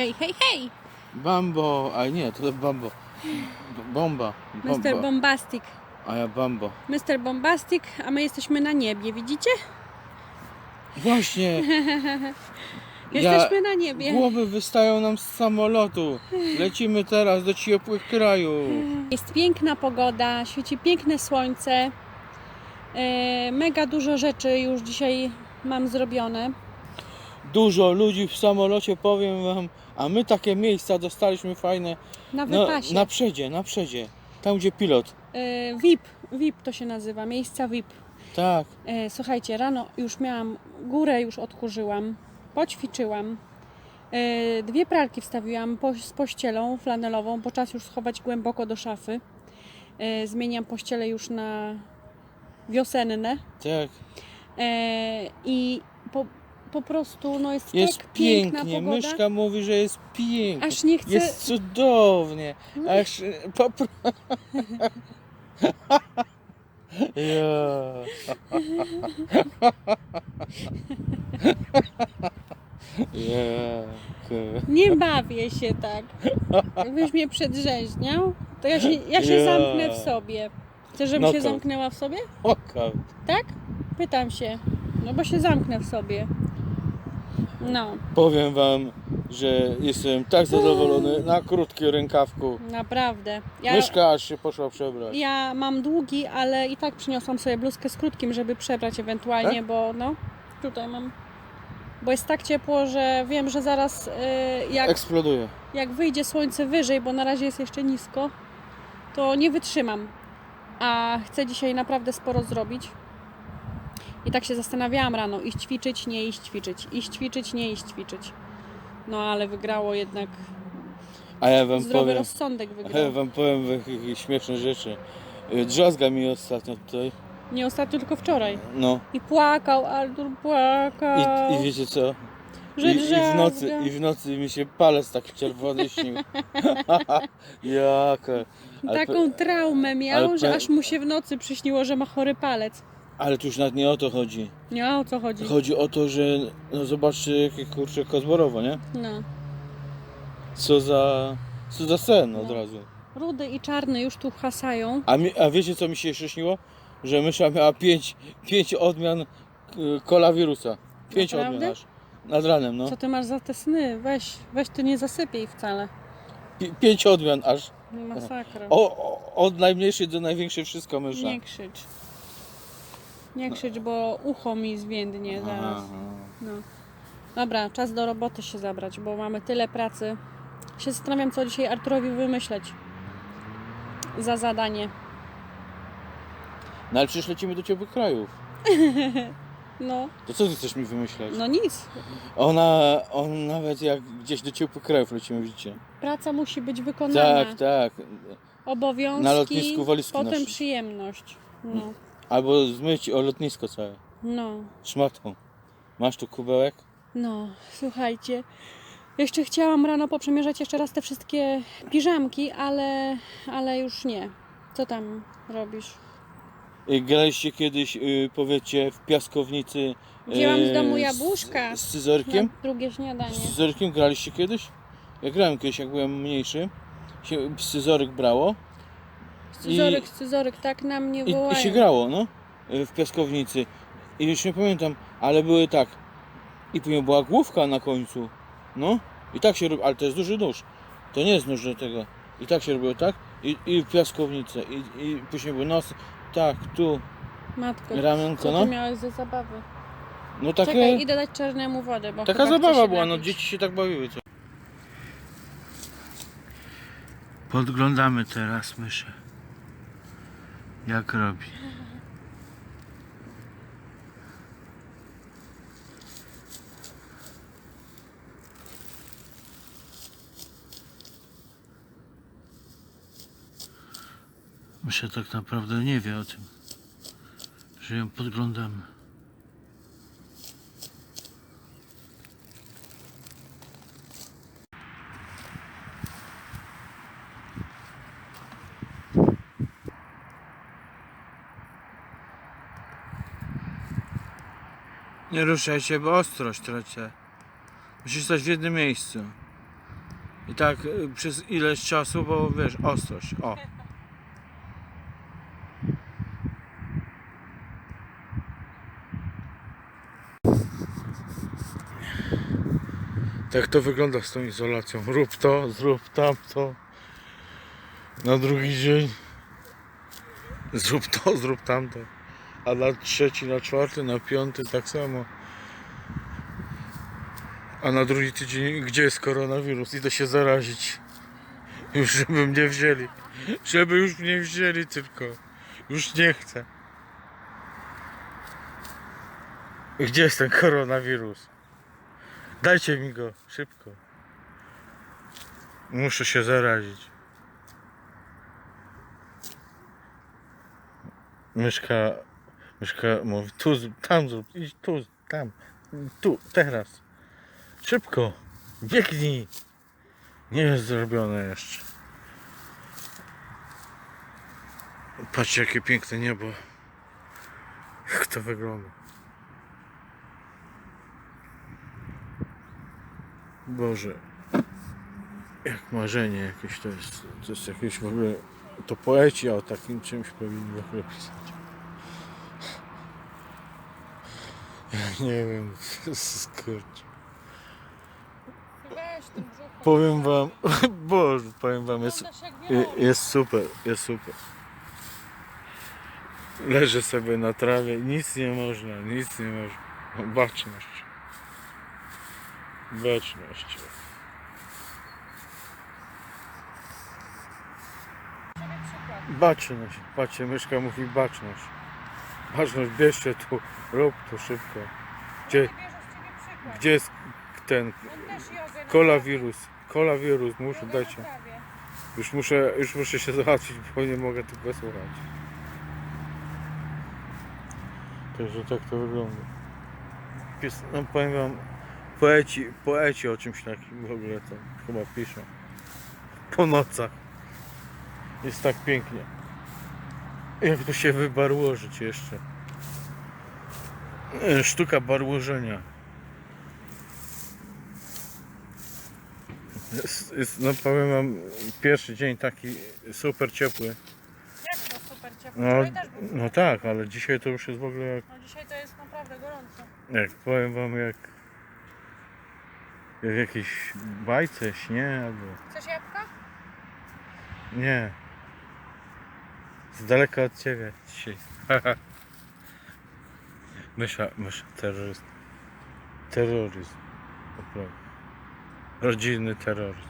Hej, hej, hej! Bambo, a nie, to Bambo. B- Bomba. Mr. Bomba. Bombastic. A ja Bambo. Mr. Bombastic, a my jesteśmy na niebie, widzicie? Właśnie. Jesteśmy na niebie. Głowy wystają nam z samolotu. Lecimy teraz do ciepłych krajów. Jest piękna pogoda, świeci piękne słońce. E, mega dużo rzeczy już dzisiaj mam zrobione. Dużo ludzi w samolocie, powiem wam. A my takie miejsca dostaliśmy fajne. Na No, wypasie. na przedzie, na przedzie. Tam gdzie pilot. E, VIP, VIP to się nazywa, miejsca VIP. Tak. E, słuchajcie, rano już miałam górę, już odkurzyłam, poćwiczyłam. E, dwie pralki wstawiłam po, z pościelą flanelową, bo czas już schować głęboko do szafy. E, zmieniam pościele już na wiosenne. Tak. E, I po, prostu no jest, Jest tak piękna pięknie. pogoda. Myszka mówi, że jest pięknie. Aż nie chcę. Jest cudownie. Aż e, po ja. Jak. Nie bawię się tak. Jakbyś mnie przedrzeźniał, to ja się, ja się zamknę w sobie. Chcesz, żebym się Knockout. zamknęła w sobie? Knockout. Tak? Pytam się. No bo się zamknę w sobie. No, Powiem wam, że jestem tak zadowolony na krótkim rękawku. naprawdę. Ja, Myszka aż się poszła przebrać. ja mam długi, ale i tak przyniosłam sobie bluzkę z krótkim, żeby przebrać ewentualnie, Tak? bo no, tutaj mam. Bo jest tak ciepło, że wiem, że zaraz y, jak, Eksploduje. jak wyjdzie słońce wyżej, bo na razie jest jeszcze nisko, to nie wytrzymam. A chcę dzisiaj naprawdę sporo zrobić. I tak się zastanawiałam rano, iść ćwiczyć, nie iść ćwiczyć, iść ćwiczyć, nie iść ćwiczyć. No ale wygrało jednak, A ja wam zdrowy powiem, rozsądek a ja wygrał. wam powiem śmieszne rzeczy. Y, Drzazga mi ostatnio tutaj. Nie ostatnio, tylko wczoraj. No. I płakał, Artur płakał. I, I wiecie co? że I, I w nocy, i w nocy mi się palec taki czerwony śnił. Jak. Ale, Taką traumę miał, że aż mu się w nocy przyśniło, że ma chory palec. Ale tu już nawet nie o to chodzi. Nie o co chodzi. Chodzi o to, że no zobaczcie jakie kurczę kozborowo, nie? No. Co za, co za sen od No. razu. Rudy i czarny już tu hasają. A, mi, a wiecie co mi się jeszcze śniło? Że mysza miała pięć, pięć odmian y, kolawirusa. Pięć Naprawdę? odmian aż. Nad ranem, no. Co ty masz za te sny? Weź, weź ty nie zasypiej wcale. Pi- Pięć odmian aż. Masakra. O, o, od najmniejszej do największej wszystko mysza. Nie krzycz. Nie krzycz, bo ucho mi zwiędnie zaraz. No. Dobra, czas do roboty się zabrać, bo mamy tyle pracy. Się zastanawiam, co dzisiaj Arturowi wymyśleć za zadanie. No ale przecież lecimy do ciepłych krajów. No, To co ty chcesz mi wymyśleć? no nic. Ona, on nawet jak gdzieś do ciepłych krajów lecimy, widzicie. Praca musi być wykonana. Tak, tak. Obowiązki, Na lotnisku walizki potem przyjemność. No, Albo zmyć o lotnisko całe. no, Szmatą. Masz tu kubełek? no. Słuchajcie, jeszcze chciałam rano poprzemierzać jeszcze raz te wszystkie piżamki, ale, ale już nie. Co tam robisz? Y, Graliście kiedyś, y, powiecie, w piaskownicy Wzięłam z domu y, jabłuszka. Z, z? Na drugie śniadanie. Z scyzorykiem graliście kiedyś? Ja grałem kiedyś, jak byłem mniejszy. Się scyzoryk brało Scyzoryk, scyzoryk, tak na mnie i, wołają. i się grało, no. W piaskownicy. I już nie pamiętam, ale były tak. I później była główka na końcu. No. I tak się robi, ale to jest duży nóż. To nie jest nóż do tego. I tak się robiło, tak? I, i w piaskownicę. I, I później był nos. Tak, tu. Matko, Ramionko, co no. ty miałeś za zabawy? No takie, Czekaj, idę dać czarnemu wodę, bo taka chyba chce zabawa się była, no napić. dzieci się tak bawiły. Co? Podglądamy teraz myszę. Jak robi. Mysza tak naprawdę nie wie o tym, że ją podglądamy. Nie ruszaj się, bo ostrość tracę. Musisz stać w jednym miejscu. I tak y, przez ileś czasu, bo wiesz, ostrość. O. Tak to wygląda z tą izolacją. Rób to, zrób tamto. Na drugi dzień zrób to, zrób tamto. A na trzeci, na czwarty, na piąty tak samo. A na drugi tydzień, gdzie jest koronawirus? Idę się zarazić. Już żeby mnie wzięli. Żeby już mnie wzięli tylko. Już nie chcę. Gdzie jest ten koronawirus? Dajcie mi go, szybko. Muszę się zarazić. Myszka, myszka mówi, tu, tam zrób, idź tu, tam, tu, teraz. Szybko, biegnij. Nie jest zrobione jeszcze. Patrzcie jakie piękne niebo. Jak to wygląda. Boże. Jak marzenie jakieś to jest. To jest jakieś w ogóle. To poeci o takim czymś powinni w ogóle pisać. Ja nie wiem, skurcz. Weź tym brzuchu. Powiem wam, Boże, powiem wam, jest, Wyglądasz jak je- wieloryb. jest super, jest super. Leżę sobie na trawie, nic nie można, nic nie można. Baczność. Baczność. Przykład. Baczność. Patrzcie, myszka mówi baczność. Baczność, bierzcie tu, rób tu szybko. Gdzie-. Gdzie jest ten kolawirus? Kolawirus, muszę, dajcie. Już muszę, już muszę się załatwić, bo nie mogę tego słuchać. Także tak to wygląda. Pies, no powiem wam, poeci, poeci o czymś takim w ogóle to chyba piszą. Po nocach. Jest tak pięknie. Jak tu się wybarłożyć jeszcze. E, Sztuka barłożenia. Jest, jest, no powiem wam, pierwszy dzień taki super ciepły. Jak to super ciepło? No, Wczoraj też był. no tak, ale dzisiaj to już jest w ogóle jak, No dzisiaj to jest naprawdę gorąco. jak powiem wam jak jak w jakiejś bajce, śnie albo Chcesz jabłka? nie. Z daleka od ciebie dzisiaj. mysza, mysza, terroryst. Terroryzm. Rodzinny terroryzm.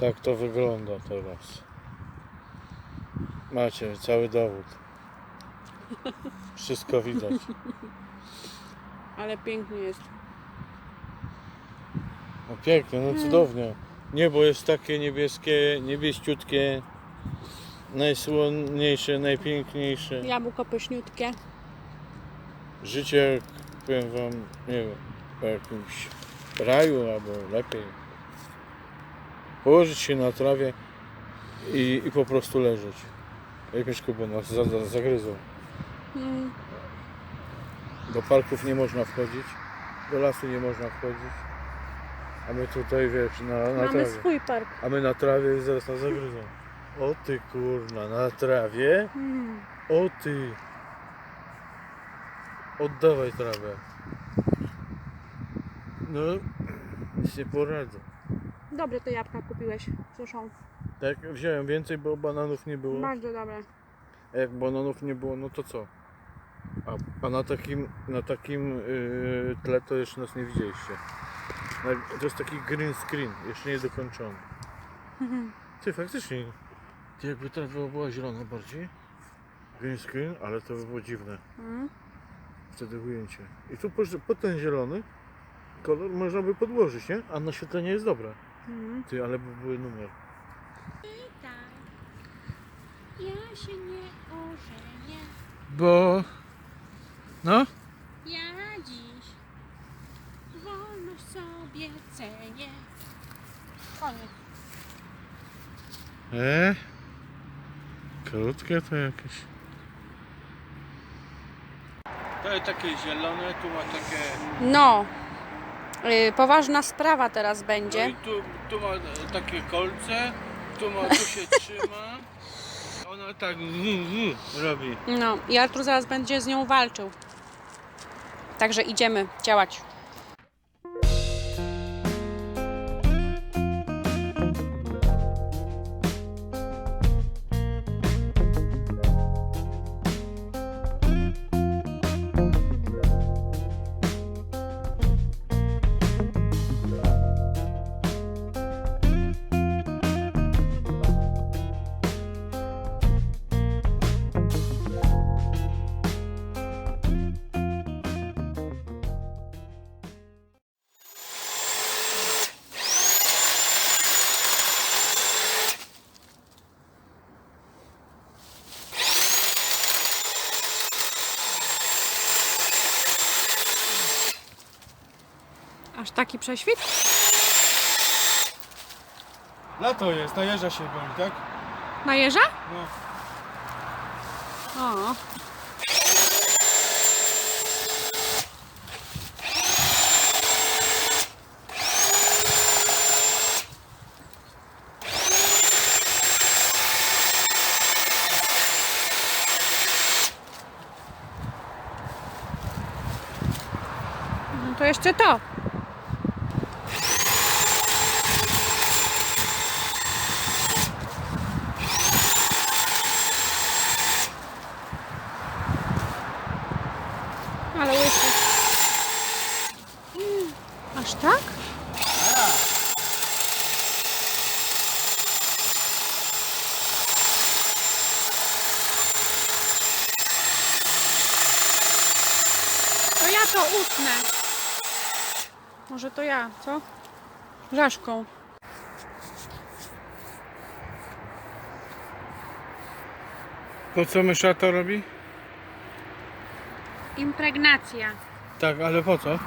Tak to wygląda teraz. Macie cały dowód. Wszystko widać. Ale pięknie jest. No pięknie, no cudownie. Niebo jest takie niebieskie, niebieściutkie, najsłonniejsze, najpiękniejsze. Jabłko pyszniutkie. Życie, jak powiem wam, nie wiem, w jakimś raju albo lepiej. Położyć się na trawie i, i po prostu leżeć. Jak mieszku, bo nas za, za, zagryzą. Mm. Do parków nie można wchodzić, do lasu nie można wchodzić. A my tutaj, wiesz, na, na Mamy trawie. swój park. A my na trawie i zaraz nas zagryzą. O ty kurna, na trawie? Mm. O ty. Oddawaj trawę. No, nie poradzę. Dobre te jabłka kupiłeś. Suszą. Tak, wziąłem więcej, bo bananów nie było. Bardzo dobre. Jak bananów nie było, no to co? A, a na takim, na takim yy, tle to jeszcze nas nie widzieliście. To jest taki green screen, jeszcze nie dokończony. Ty faktycznie, ty jakby trawa była zielona bardziej, green screen, ale to by było dziwne. Mm. Wtedy ujęcie. I tu po, po ten zielony kolor można by podłożyć, nie? A naświetlenie jest dobre. Mm. Ty, ale by były numer. tak. Ja się nie ożenię. Bo... No? Cenię. Koniec. E? Krótkie to jakieś. To jest takie zielone, tu ma takie... No, yy, poważna sprawa teraz No będzie. i tu, tu ma e, takie kolce, tu, ma, tu się trzyma. Ona tak w, w, robi. No, i Artur zaraz będzie z nią walczył. Także idziemy działać. Taki prześwit? Lato jest, na jeża się goni, tak? Na jeża? No. O. No to jeszcze to. Ale łysy. Mm, Aż tak? To ja to utnę. Może to ja, co? Żaszką. Po co mysza to robi? Impregnacja. Tak, ale po co?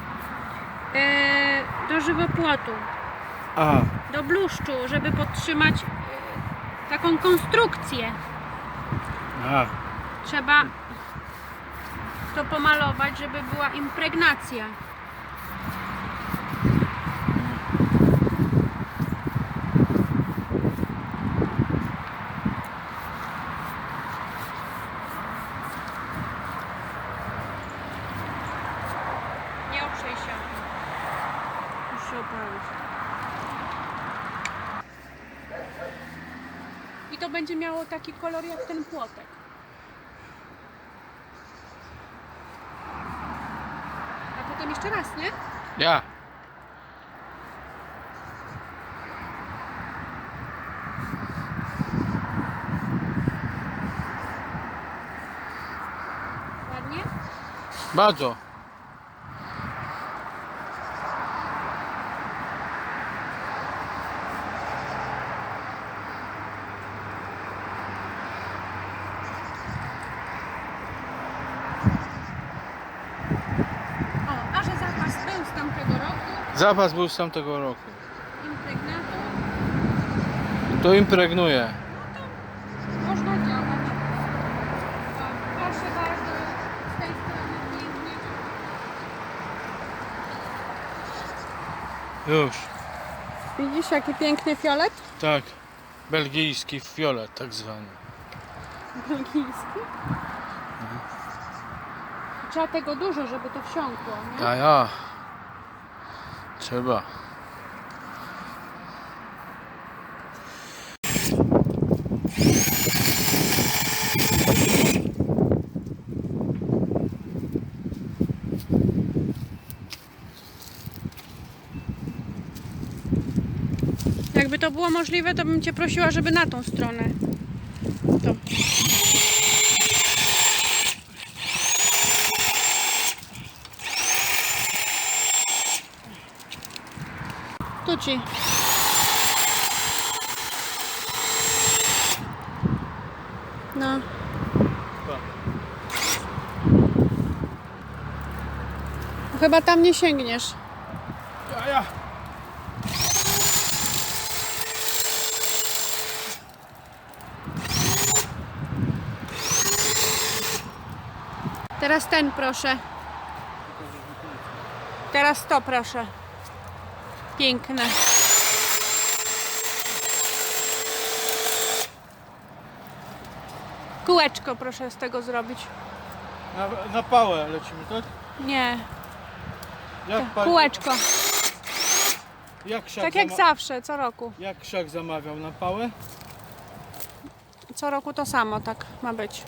Eee, do żywopłotu. A, do bluszczu, żeby podtrzymać e, taką konstrukcję. a. Trzeba to pomalować, żeby była impregnacja. Nie oprzej się. Już się opalić. I to będzie miało taki kolor jak ten płotek. A potem jeszcze raz, nie? Ja. Ładnie? Bardzo. O, a że zapas był z tamtego roku, Zapas był z tamtego roku. impregnator, To impregnuje. można działać. Proszę bardzo, z tej strony pięknie. Już. Widzisz jaki piękny fiolet? Tak. Belgijski fiolet tak zwany. Belgijski. Trzeba tego dużo, żeby to wsiąkło, nie? A ja. Trzeba. Jakby to było możliwe, to bym Cię prosiła, żeby na tą stronę. To. Tu ci. No. Chyba tam nie sięgniesz. Ja, ja. Teraz ten proszę. Teraz to proszę. Piękne. Kółeczko proszę z tego zrobić. Na, na pałę lecimy, tak? Nie, Jak, pa- kółeczko. jak, krzak Tak jak zama- zawsze, co roku. jak krzak zamawiał na pałę? Co roku to samo tak ma być.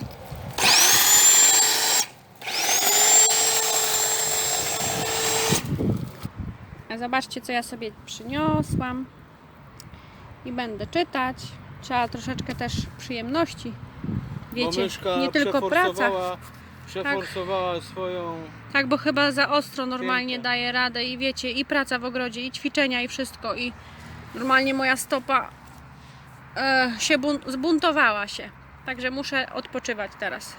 A zobaczcie, co ja sobie przyniosłam. I będę czytać. Trzeba troszeczkę też przyjemności. Bo Wiecie, myszka nie tylko praca. przeforsowała- Przeforsowała swoją... Tak, bo chyba za ostro normalnie Piękne. daje radę i wiecie, i praca w ogrodzie, i ćwiczenia, i wszystko. I normalnie moja stopa e, się bun- zbuntowała się. Także muszę odpoczywać teraz.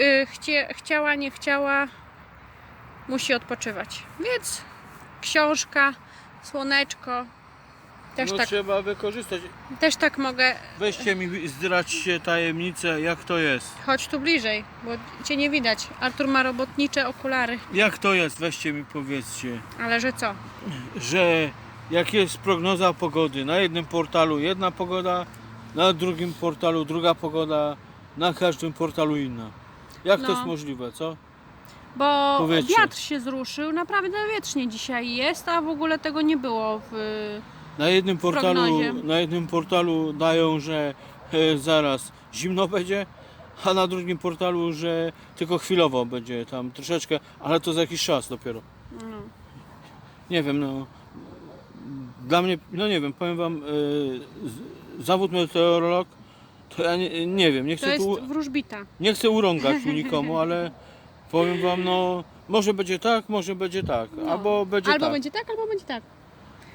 E, chcie, chciała, nie chciała, musi odpoczywać. Więc książka, słoneczko. Też, no tak, trzeba wykorzystać. też tak mogę. Weźcie mi, zdradźcie tajemnicę, jak to jest. Chodź tu bliżej, bo cię nie widać. Artur ma robotnicze okulary. Jak to jest, weźcie mi powiedzcie. Ale że co? że jak jest prognoza pogody, na jednym portalu jedna pogoda, na drugim portalu druga pogoda, na każdym portalu inna. Jak to No. jest możliwe, co? Bo Powiedzcie. wiatr się zruszył, naprawdę wiecznie dzisiaj jest, a w ogóle tego nie było w... Na jednym portalu, prognozie. na jednym portalu dają, że e, zaraz zimno będzie, a na drugim portalu, że tylko chwilowo będzie tam troszeczkę, ale to za jakiś czas dopiero. No. Nie wiem, no. Dla mnie, no nie wiem, powiem wam, e, z- zawód meteorolog, to ja nie, nie wiem, nie To chcę jest tu, wróżbita. nie chcę urągać tu nikomu, ale powiem wam, no, może będzie tak, może będzie tak, No. albo będzie albo tak. będzie tak, albo będzie tak.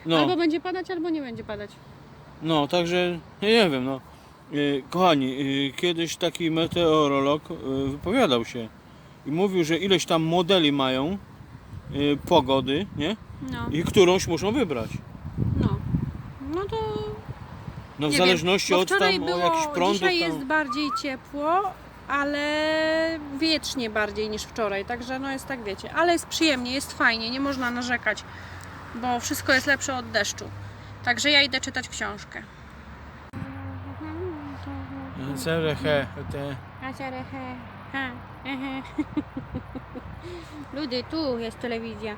No, Albo będzie padać, albo nie będzie padać. no, także, nie, nie wiem, no. E, Kochani, e, kiedyś taki meteorolog e, wypowiadał się i mówił, że ileś tam modeli mają pogody, nie? No, I którąś muszą wybrać. no. No to No w nie zależności wiem, bo od wczoraj tam było, o jakichś prądów Dzisiaj tam... jest bardziej ciepło, ale wiecznie bardziej niż wczoraj, także no jest tak wiecie. Ale jest przyjemnie, jest fajnie, nie można narzekać, bo wszystko jest lepsze od deszczu. Także ja idę czytać książkę. Ludy, tu jest telewizja.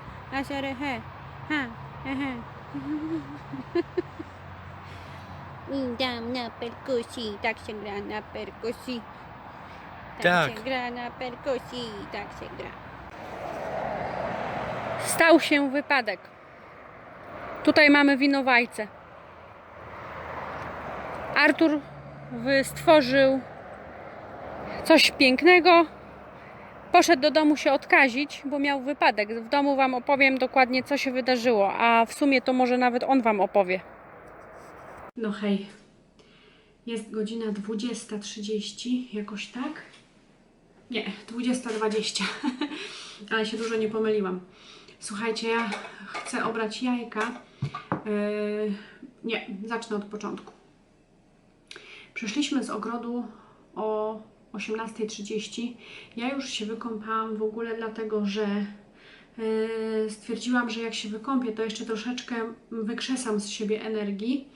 Dam na perkusji, tak się gra na perkusji. Tak. się gra na perkusji, tak się gra. Stał się wypadek. Tutaj mamy winowajcę. Artur stworzył coś pięknego. Poszedł do domu się odkazić, bo miał wypadek. W domu Wam opowiem dokładnie, co się wydarzyło, a w sumie to może nawet on Wam opowie. No hej, jest godzina 20.30, jakoś tak? Nie, 20.20, ale się dużo nie pomyliłam. Słuchajcie, ja chcę obrać jajka. Yy, nie, zacznę od początku. Przyszliśmy z ogrodu o 18.30. Ja już się wykąpałam w ogóle dlatego, że yy, stwierdziłam, że jak się wykąpię, to jeszcze troszeczkę wykrzesam z siebie energii.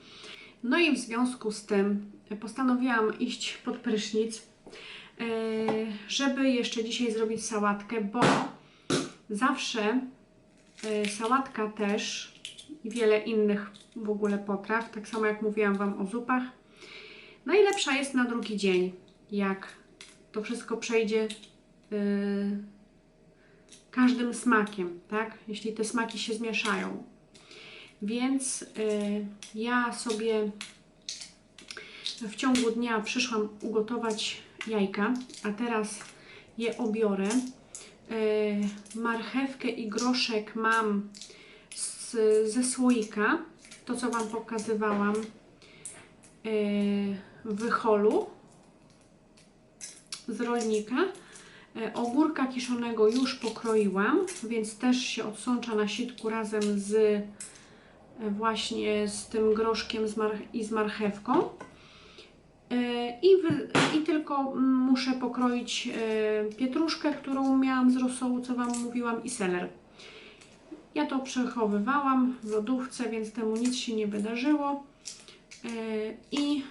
No i w związku z tym postanowiłam iść pod prysznic, yy, żeby jeszcze dzisiaj zrobić sałatkę, bo zawsze sałatka też i wiele innych w ogóle potraw, tak samo jak mówiłam Wam o zupach, najlepsza jest na drugi dzień, jak to wszystko przejdzie yy, każdym smakiem, tak? Jeśli te smaki się zmieszają. Więc y, ja sobie w ciągu dnia przyszłam ugotować jajka, a teraz je obiorę. Y, marchewkę i groszek mam z, ze słoika, to co Wam pokazywałam y, w holu z rolnika. Y, Ogórka kiszonego już pokroiłam, więc też się odsącza na sitku razem z e, właśnie z tym groszkiem i z marchewką. E, I, wy, I tylko muszę pokroić e, pietruszkę, którą miałam z rosołu, co Wam mówiłam, i seler. Ja to przechowywałam w lodówce, więc temu nic się nie wydarzyło. E, I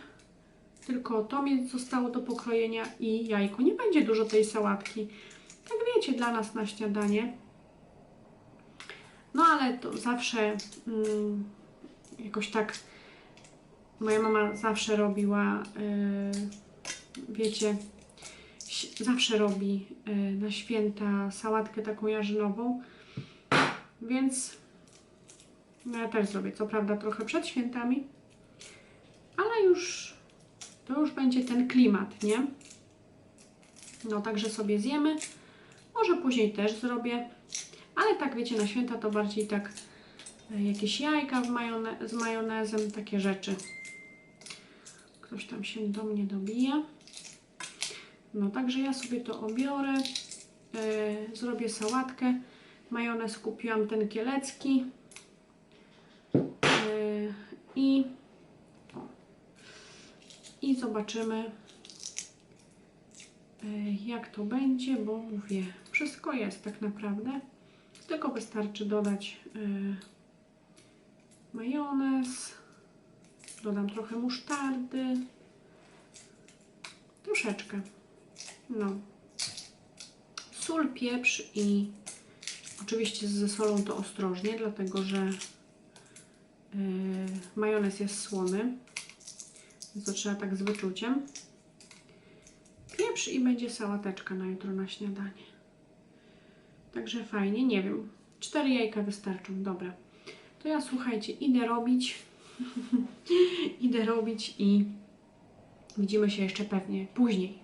tylko to mi zostało do pokrojenia i jajko. Nie będzie dużo tej sałatki. Tak wiecie, dla nas na śniadanie. No ale to zawsze mm, jakoś tak moja mama zawsze robiła, yy, wiecie, zawsze robi yy, na święta sałatkę taką jarzynową, więc no ja też zrobię, co prawda trochę przed świętami, ale już to już będzie ten klimat, nie? No także sobie zjemy, może później też zrobię, ale tak wiecie, na święta to bardziej tak e, jakieś jajka z majonezem, takie rzeczy. Ktoś tam się do mnie dobija. No także ja sobie to obiorę. e, zrobię sałatkę. Majonez kupiłam ten kielecki. E, I o. i zobaczymy e, jak to będzie, bo mówię, wszystko jest tak naprawdę. Tylko wystarczy dodać e, majonez. Dodam trochę musztardy. Troszeczkę. No. Sól, pieprz i oczywiście ze solą to ostrożnie, dlatego że yy, majonez jest słony. Więc to trzeba tak z wyczuciem. Pieprz i będzie sałateczka na jutro na śniadanie. Także fajnie, nie wiem. Cztery jajka wystarczą, dobra. To ja słuchajcie, idę robić. idę robić i widzimy się jeszcze pewnie później.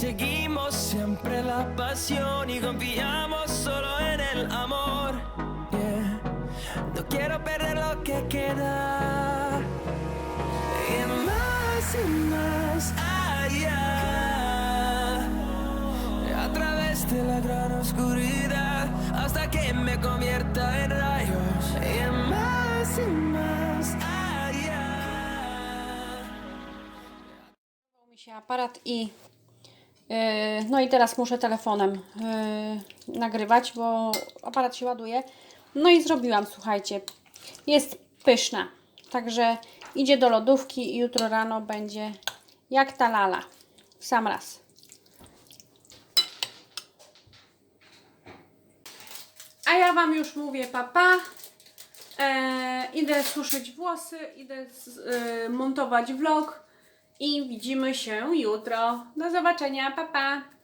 Seguimos siempre la pasión y confiamos solo en el amor. Yeah. No quiero perder lo que queda. Y más y más allá. A través de la gran oscuridad hasta que me convierta en rayos y más y más allá. mi się aparat no i teraz muszę telefonem yy, nagrywać, bo aparat się ładuje. No i zrobiłam, słuchajcie. Jest pyszna. Także idzie do lodówki i jutro rano będzie jak ta lala. W sam raz. A ja Wam już mówię papa. E, idę suszyć włosy, idę z, e, montować vlog i widzimy się jutro. Do zobaczenia, papa. Pa.